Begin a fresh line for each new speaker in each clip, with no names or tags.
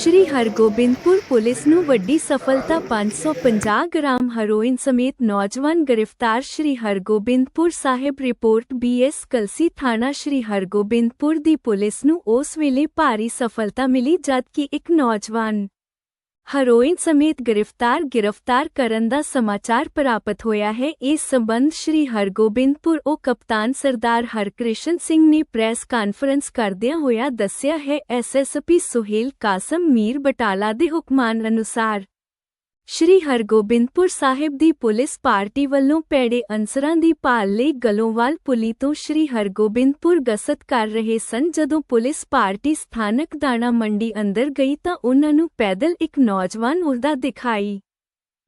Hargobindpur police ਨੂੰ ਵੱਡੀ ਸਫਲਤਾ 550 ਗ੍ਰਾਮ ਹੈਰੋਇਨ ਸਮੇਤ ਨੌਜਵਾਨ ਗ੍ਰਿਫਤਾਰ ਸ਼੍ਰੀ ਹਰਗੋਬਿੰਦਪੁਰ ਸਾਹਿਬ ਰਿਪੋਰਟ ਬੀਐਸ ਕਲਸੀ ਥਾਣਾ ਸ਼੍ਰੀ ਹਰਗੋਬਿੰਦਪੁਰ ਦੀ ਪੁਲਿਸ ਨੂੰ ਉਸ ਵੇਲੇ ਭਾਰੀ ਸਫਲਤਾ ਮਿਲੀ ਜਦਕਿ ਇੱਕ ਨੌਜਵਾਨ ਹੈਰੋਇਨ ਸਮੇਤ ਗ੍ਰਿਫਤਾਰ ਗ੍ਰਿਫਤਾਰ ਕਰਨ ਦਾ ਸਮਾਚਾਰ ਪ੍ਰਾਪਤ ਹੋਇਆ ਹੈ ਇਸ ਸੰਬੰਧ ਸ਼੍ਰੀ ਹਰਗੋਬਿੰਦਪੁਰ ਉਹ ਕਪਤਾਨ ਸਰਦਾਰ ਹਰਕ੍ਰਿਸ਼ਨ ਸਿੰਘ ਨੇ ਪ੍ਰੈਸ ਕਾਨਫਰੰਸ ਕਰਦਿਆਂ ਹੋਇਆ ਦੱਸਿਆ ਹੈ ਐਸਐਸਪੀ ਸੁਹੇਲ ਕਾਸਮ ਮੀਰ ਬਟਾਲਾ ਦੇ ਹੁਕਮਾਂ ਅਨੁਸਾਰ ਸ਼੍ਰੀ ਹਰਗੋਬਿੰਦਪੁਰ ਸਾਹਿਬ ਦੀ ਪੁਲਿਸ ਪਾਰਟੀ ਵੱਲੋਂ ਪੈੜੇ ਅਨਸਰਾਂ ਦੀ ਭਾਲ ਲਈ ਗਲੋਵਾਲ ਪੁਲੀ ਤੋਂ ਸ਼੍ਰੀ ਹਰਗੋਬਿੰਦਪੁਰ ਗਸਤ ਕਰ ਰਹੇ ਸਨ। ਜਦੋਂ ਪੁਲਿਸ ਪਾਰਟੀ ਸਥਾਨਕ ਦਾਣਾ ਮੰਡੀ ਅੰਦਰ ਗਈ ਤਾਂ ਉਨ੍ਹਾਂ ਨੂੰ ਪੈਦਲ ਇੱਕ ਨੌਜਵਾਨ ਉਸਦਾ ਦਿਖਾਈ।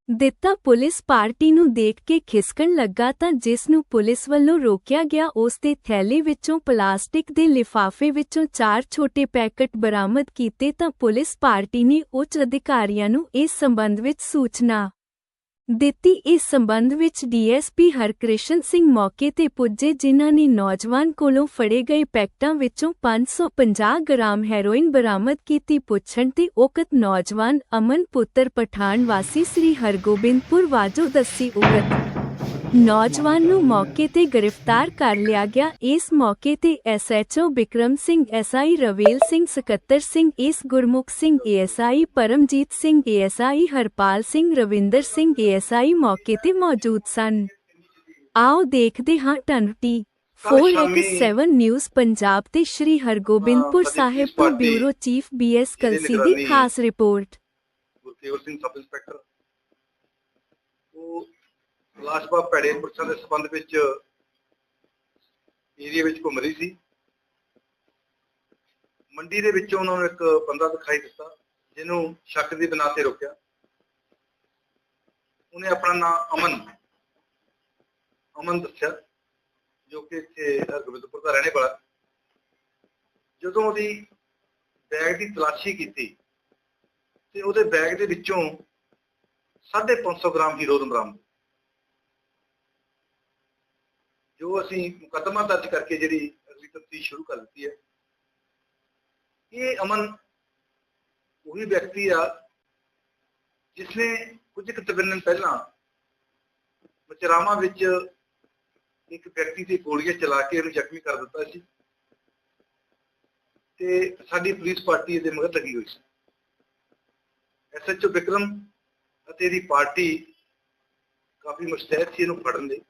ਦਿੱਤਾ ਪੁਲਿਸ ਪਾਰਟੀ ਨੂੰ ਦੇਖ ਕੇ ਖਿਸਕਣ ਲੱਗਾ ਤਾਂ ਜਿਸ ਨੂੰ ਪੁਲਿਸ ਵੱਲੋਂ ਰੋਕਿਆ ਗਿਆ, ਉਸ ਦੇ ਥੈਲੇ ਵਿੱਚੋਂ ਪਲਾਸਟਿਕ ਦੇ ਲਿਫਾਫੇ ਵਿੱਚੋਂ ਚਾਰ ਛੋਟੇ ਪੈਕੇਟ ਬਰਾਮਦ ਕੀਤੇ ਤਾਂ ਪੁਲਿਸ ਪਾਰਟੀ ਨੇ ਉੱਚ ਅਧਿਕਾਰੀਆਂ ਨੂੰ ਇਸ ਸੰਬੰਧ ਵਿੱਚ ਸੂਚਨਾ ਦਿੱਤੀ ਇਸ ਸੰਬੰਧ ਵਿੱਚ ਡੀਐਸਪੀ ਹਰਕ੍ਰਿਸ਼ਨ ਸਿੰਘ ਮੌਕੇ ਤੇ ਪੁੱਜੇ, ਜਿਨ੍ਹਾਂ ਨੇ ਨੌਜਵਾਨ ਕੋਲੋਂ ਫੜੇ ਗਏ ਪੈਕਟਾਂ ਵਿੱਚੋਂ 550 ਗ੍ਰਾਮ ਹੈਰੋਇਨ ਬਰਾਮਦ ਕੀਤੀ ਪੁੱਛਣ ਤੇ ਉਕਤ ਨੌਜਵਾਨ ਅਮਨ ਪੁੱਤਰ ਪਠਾਨ ਵਾਸੀ ਸ੍ਰੀ ਹਰਗੋਬਿੰਦਪੁਰ ਵਾਜੋ ਦੱਸੀ ਉਕਤ। ਨੌਜਵਾਨ ਨੂੰ ਮੌਕੇ ਤੇ ਗ੍ਰਿਫਤਾਰ ਕਰ ਲਿਆ ਗਿਆ। ਇਸ ਮੌਕੇ ਤੇ ਐਸਐਚਓ ਵਿਕਰਮ ਸਿੰਘ ਐਸਆਈ ਰਵੇਲ ਸਿੰਘ ਸਕੱਤਰ ਸਿੰਘ ਇਸ Gurmukh Singh ASI Paramjit Singh ASI Harpal Singh Ravinder Singh ASI ਮੌਕੇ ਤੇ ਮੌਜੂਦ ਸਨ। ਆਓ ਦੇਖਦੇ ਹਾਂ ਟਨਟੀ 4x7 ਨਿਊਜ਼ ਪੰਜਾਬ ਤੇ ਸ਼੍ਰੀ ਹਰਗੋਬਿੰਦਪੁਰ ਸਾਹਿਬ ਤੋਂ ਬਿਊਰੋ ਚੀਫ ਬੀਐਸ ਕਲਸੀ ਦੀ ਖਾਸ report.
Gurtevar Singh sub inspector ਲਾਸ਼ਬਾ ਭੈੜੇ ਪੁਰਸ਼ਾਂ ਦੇ ਸਬੰਧ ਵਿੱਚ ਏਰੀਆ ਵਿੱਚ ਘੁੰਮ ਰਹੀ ਸੀ। ਮੰਡੀ ਦੇ ਵਿੱਚੋਂ ਉਹਨਾਂ ਨੂੰ ਇੱਕ ਬੰਦਾ ਦਿਖਾਈ ਦਿੱਤਾ, ਜਿਹਨੂੰ ਸ਼ੱਕ ਦੀ ਬਿਨਾਂ ਤੇ ਰੋਕਿਆ। ਉਹਨੇ ਆਪਣਾ ਨਾਮ ਅਮਨ ਅਮਨ ਦੱਸਿਆ, ਜੋ ਕਿ ਇੱਥੇ ਗੋਬਿੰਦਪੁਰ ਦਾ ਰਹਿਣੇ ਵਾਲਾ। ਜਦੋਂ ਉਹਦੀ ਬੈਗ ਦੀ ਤਲਾਸ਼ੀ ਕੀਤੀ ਤੇ ਉਹਦੇ ਬੈਗ ਦੇ ਵਿੱਚੋਂ 550 ਗ੍ਰਾਮ ਹੀਰੋਇਨ ਬਰਾਮਦ ਜੋ ਅਸੀਂ ਮੁਕੱਦਮਾ ਦਰਜ ਕਰਕੇ ਜਿਹੜੀ ਅਗਲੀ ਤਫਤੀਸ਼ ਸ਼ੁਰੂ ਕਰ ਦਿੱਤੀ ਹੈ, ਇਹ ਅਮਨ ਉਹੀ ਵਿਅਕਤੀ ਆ ਜਿਸਨੇ ਕੁਝ ਕੁ ਦਿਨ ਪਹਿਲਾਂ ਮਚਰਾਵਾਂ ਵਿੱਚ ਇੱਕ ਵਿਅਕਤੀ ਦੀ ਗੋਲੀਆਂ ਚਲਾ ਕੇ ਉਹਨੂੰ ਜ਼ਖਮੀ ਕਰ ਦਿੱਤਾ ਸੀ ਤੇ ਸਾਡੀ ਪੁਲਿਸ ਪਾਰਟੀ ਇਹਦੇ ਮਗਰ ਲੱਗੀ ਹੋਈ ਸੀ। ਐਸਐਚਓ ਵਿਕਰਮ ਅਤੇ ਇਹਦੀ ਪਾਰਟੀ ਕਾਫੀ ਮੁਸਤੈਦ ਸੀ ਇਹਨੂੰ ਫੜਨ ਦੇ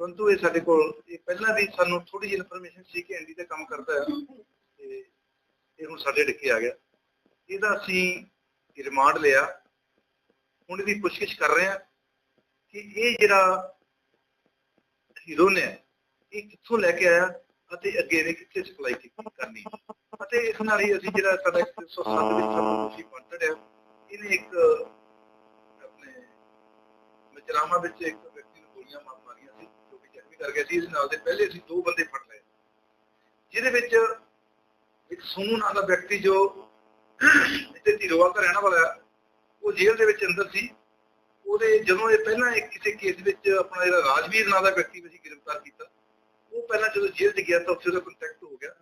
ਪਰੰਤੂ ਇਹ ਸਾਡੇ ਕੋਲ ਇਹ ਪਹਿਲਾਂ ਵੀ ਸਾਨੂੰ ਥੋੜੀ ਜਿਹੀ ਇਨਫੋਰਮੇਸ਼ਨ ਸੀ ਕਿ ਐਂਡੀ ਤੇ ਕੰਮ ਕਰਦਾ ਹੈ ਤੇ ਇਹ ਹੁਣ ਸਾਡੇ ਡਿੱਕੇ ਆ ਗਿਆ। ਇਹਦਾ ਅਸੀਂ ਰਿਮਾਂਡ ਲਿਆ। ਹੁਣ ਇਹਦੀ ਪੁੱਛਗਿੱਛ ਕਰ ਰਹੇ ਹਾਂ ਕਿ ਇਹ ਜਿਹੜਾ ਹੀਰੋ ਨੇ ਇਹ ਕਿੱਥੋਂ ਲੈ ਕੇ ਆਇਆ ਅਤੇ ਅੱਗੇ ਇਹਨੇ ਕਿੱਥੇ ਸਪਲਾਈ ਕਰਨੀ। ਅਤੇ ਇਸ ਨਾਲ ਹੀ ਅਸੀਂ ਜਿਹੜਾ ਸਾਡਾ 107 ਵਿੱਚ ਤੁਸੀਂ ਵਾਂਟਡ ਹੈ ਇਹਨੇ ਇੱਕ ਆਪਣੇ ਮਚਰਾਮਾ ਵਿੱਚ ਇੱਕ ਵਿਅਕਤੀ ਨੂੰ ਗੋਲੀਆਂ ਮਾਰ ਕਰ ਗਿਆ ਸੀ ਇਸ ਨਾਲ ਦੇ ਪਹਿਲੇ ਅਸੀਂ ਦੋ ਬੰਦੇ ਫੜ ਲਏ। ਜਿਹਦੇ ਵਿੱਚ ਇੱਕ ਸੋਨੂ ਨਾਂ ਦਾ ਵਿਅਕਤੀ ਜੋ ਇੱਥੇ ਧੀਰੋਵਾਲ ਦਾ ਰਹਿਣ ਵਾਲਾ ਉਹ ਜੇਲ੍ਹ ਦੇ ਵਿੱਚ ਅੰਦਰ ਸੀ। ਉਹਦੇ ਜਦੋਂ ਇਹ ਪਹਿਲਾਂ ਇੱਕ ਕਿਸੇ ਕੇਸ ਵਿੱਚ ਆਪਣਾ ਜਿਹੜਾ ਰਾਜਵੀਰ ਨਾਂ ਦਾ ਵਿਅਕਤੀ ਅਸੀਂ ਗ੍ਰਿਫਤਾਰ ਕੀਤਾ ਉਹ ਪਹਿਲਾਂ ਜਦੋਂ ਜੇਲ੍ਹ 'ਚ ਗਿਆ ਤਾਂ ਉੱਥੇ ਉਹਦਾ ਕੰਟੈਕਟ ਹੋ ਗਿਆ।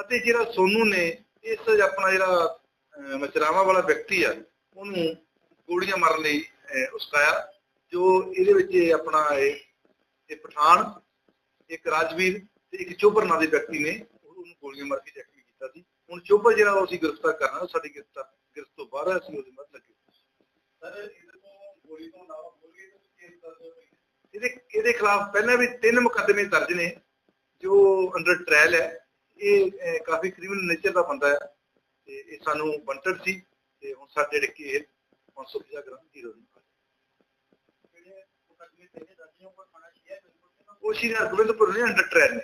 ਅਤੇ ਜਿਹੜਾ ਸੋਨੂ ਨੇ ਇਸ ਆਪਣਾ ਜਿਹੜਾ ਅਹ, ਮਚਰਾਵਾ ਵਾਲਾ ਵਿਅਕਤੀ ਆ ਉਹਨੂੰ ਗੋਲੀਆਂ ਮਾਰਨ ਲਈ ਅਹ, ਉਸਕਾਇਆ ਜੋ ਇਹਦੇ ਵਿੱਚ ਆਪਣਾ ਇਹ ਇਹ ਪਠਾਨ ਇੱਕ ਰਾਜਵੀਰ ਤੇ ਇੱਕ ਚੋਬਰ ਨਾਂ ਦੇ ਵਿਅਕਤੀ ਨੇ ਉਹਨੂੰ ਗੋਲੀਆਂ ਮਾਰ ਕੇ ਜ਼ਖਮੀ ਕੀਤਾ ਸੀ। ਹੁਣ ਚੋਬਰ ਜਿਹੜਾ ਉਹ ਅਸੀਂ ਗ੍ਰਿਫਤਾਰ ਕਰਨਾ ਉਹ ਸਾਡੀ ਗ੍ਰਿਫਤਾਰ ਗ੍ਰਿਫਤ ਤੋਂ ਬਾਹਰ ਹੈ, ਅਸੀਂ ਉਹਦੇ ਮੱਤ ਲੱਗੇ ਸਰ ਇਹਦੇ ਤੋਂ ਗੋਲੀ ਤੋਂ ਇਲਾਵਾ ਗੋਲੀ ਤੋਂ ਕੇਸ ਦਰਜ ਇਹਦੇ ਇਹਦੇ ਖਿਲਾਫ ਪਹਿਲਾਂ ਵੀ ਤਿੰਨ ਮੁਕੱਦਮੇ ਦਰਜ ਨੇ ਜੋ ਅੰਡਰ ਟ੍ਰਾਇਲ ਹੈ। ਇਹ ਕਾਫੀ ਕ੍ਰਿਮੀਨਲ ਨੇਚਰ ਦਾ ਬੰਦਾ ਹੈ ਤੇ ਇਹ ਸਾਨੂੰ ਬੰਟਡ ਸੀ ਤੇ ਹੁਣ ਸਾਡੇ ਜਿਹੜੇ ਕੇ 550 ਗ੍ਰਾਮ ਹੀਰੋ ਦੀ ਉਹ ਸ਼੍ਰੀ ਹਰਗੋਬਿੰਦਪੁਰ ਨੇ ਅੰਡਰ ਟ੍ਰਾਇਲ ਨੇ